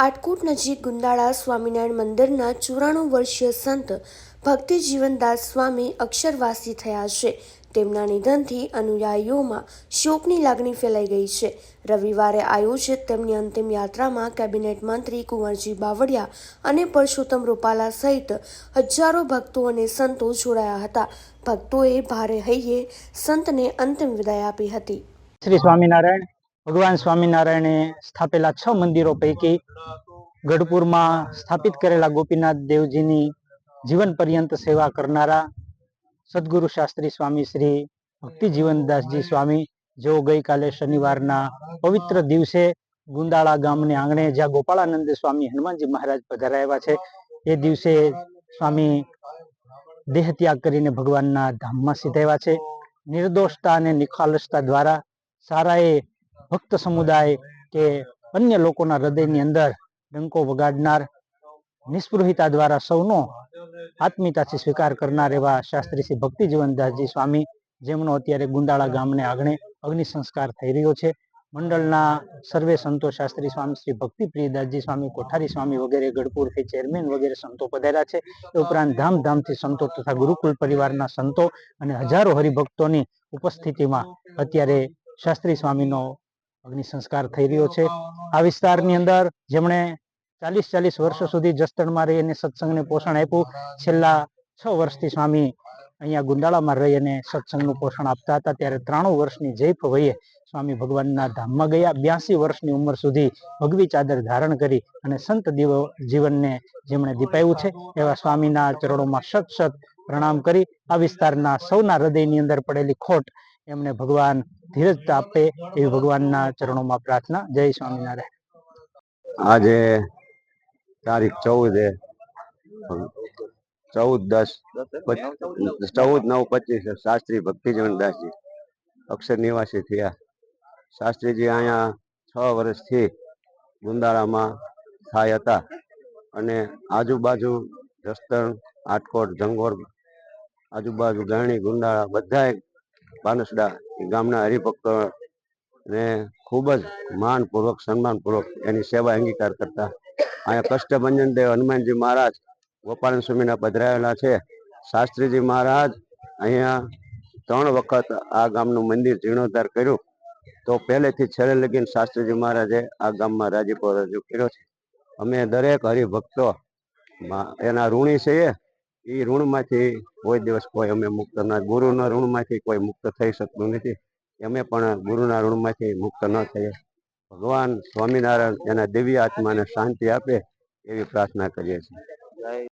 આટકોટ નજીક ગુંદાળા સ્વામિનારાયણ મંદિરના ચોરાણું વર્ષીય સંત ભક્તિ જીવનદાસ સ્વામી અક્ષરવાસી થયા છે. તેમના નિધનથી અનુયાયીઓમાં શોકની લાગણી ફેલાઈ ગઈ છે. રવિવારે આયોજિત તેમની અંતિમ યાત્રામાં કેબિનેટ મંત્રી કુંવરજી બાવળિયા અને પરસોત્તમ રૂપાલા સહિત હજારો ભક્તો અને સંતો જોડાયા હતા. ભક્તોએ ભારે હૈયે સંતને અંતિમ વિદાય આપી હતી. શ્રી સ્વામિનારાયણ ભગવાન સ્વામિનારાયણે સ્થાપેલા છ મંદિરો પૈકી ગઢપુરમાં સ્થાપિત કરેલા ગોપીનાથ દેવજીની જીવન પર્યંત સેવા કરનારા સદગુરુ શાસ્ત્રી સ્વામી શ્રી ભક્તિ જીવનદાસજી સ્વામી, જેઓ ગઈકાલે શનિવારના પવિત્ર દિવસે ગુંદાળા ગામને આંગણે જ્યાં ગોપાળાનંદ સ્વામી હનુમાનજી મહારાજ પધારાયા છે, એ દિવસે સ્વામી દેહ ત્યાગ કરીને ભગવાનના ધામમાં સીધાવ્યા છે. નિર્દોષતા અને નિખાલસતા દ્વારા સારાએ ભક્ત સમુદાય કે અન્ય લોકોના હૃદયની અંદર ડંકો વગાડનાર નિસ્પૃહિતા દ્વારા સૌનો આત્મીયતાથી સ્વીકાર કરનાર એવા શાસ્ત્રી શ્રી ભક્તિ જીવનદાસજી સ્વામી, જેમનો અત્યારે ગુંદાળા ગામને આંગણે અગ્નિ સંસ્કાર થઈ રહ્યો છે. મંડળના સર્વે સંતો શાસ્ત્રી સ્વામી શ્રી ભક્તિ પ્રિયદાસજી સ્વામી, કોઠારી સ્વામી વગેરે, ગઢપુરથી ચેરમેન વગેરે સંતો પધાર્યા છે. એ ઉપરાંત ધામધામથી સંતો તથા ગુરુકુલ પરિવારના સંતો અને હજારો હરિભક્તોની ઉપસ્થિતિમાં અત્યારે શાસ્ત્રી સ્વામીનો અગ્નિ સંસ્કાર થઈ રહ્યો છે. આ વિસ્તારની અંદર જેમણે ચાલીસ ચાલીસ વર્ષો સુધી જસદણમાં રહી અને સત્સંગને પોષણ આપ્યું. છેલ્લા છ વર્ષથી સ્વામી અહીંયા ગુંદાળામાં રહી અને સત્સંગનું પોષણ આપતા હતા. ત્યારે ત્રાણું વર્ષની જૈફ વયે સ્વામી ભગવાનના ધામમાં ગયા. બ્યાસી વર્ષની ઉંમર સુધી ભગવી ચાદર ધારણ કરી અને સંત દીવ જીવનને જેમણે દીપાવ્યું છે એવા સ્વામીના ચરણોમાં સત સત પ્રણામ કરી. આ વિસ્તારના સૌના હૃદયની અંદર પડેલી ખોટ એમને ભગવાન ધીરજતા આપે એવી ભગવાનના ચરણોમાં પ્રાર્થના. જય સ્વામિનારાયણ. આજે તારીખ ચૌદ એ ચૌદ દસ ચૌદ, નવ, પચીસ શાસ્ત્રી ભક્તિજીવનદાસજી અક્ષર નિવાસી થયા. શાસ્ત્રીજી અહીંયા છ વર્ષથી ગુંદાળામાં થાય હતા. અને આજુબાજુ જસદણ આટકોટ જંગોર, આજુબાજુ ગરણી ગુંદાળા, બધાય પાનસડા ગામના હરિભક્તો ને ખૂબ જ માનપૂર્વક, સન્માનપૂર્વક એની સેવા અંગીકાર કરતા. અહીંયા કષ્ટભંજન દેવ હનુમાનજી મહારાજ ગોપાલન સ્વામીના પધરાયેલા છે. શાસ્ત્રીજી મહારાજ અહીંયા ત્રણ વખત આ ગામનું મંદિર જીર્ણોદ્ધાર કર્યું. તો પહેલેથી છેલ્લે લગીને શાસ્ત્રીજી મહારાજે આ ગામમાં રાજીપો રજૂ કર્યો છે. અમે દરેક હરિભક્તો એના ઋણી છીએ. એ ઋણમાંથી કોઈ દિવસ કોઈ અમે મુક્ત ના, ગુરુના ઋણમાંથી કોઈ મુક્ત થઈ શકતું નથી. અમે પણ ગુરુના ઋણમાંથી મુક્ત ન થઈએ ભગવાન સ્વામિનારાયણ એના દિવ્ય આત્માને શાંતિ આપે એવી પ્રાર્થના કરીએ છીએ.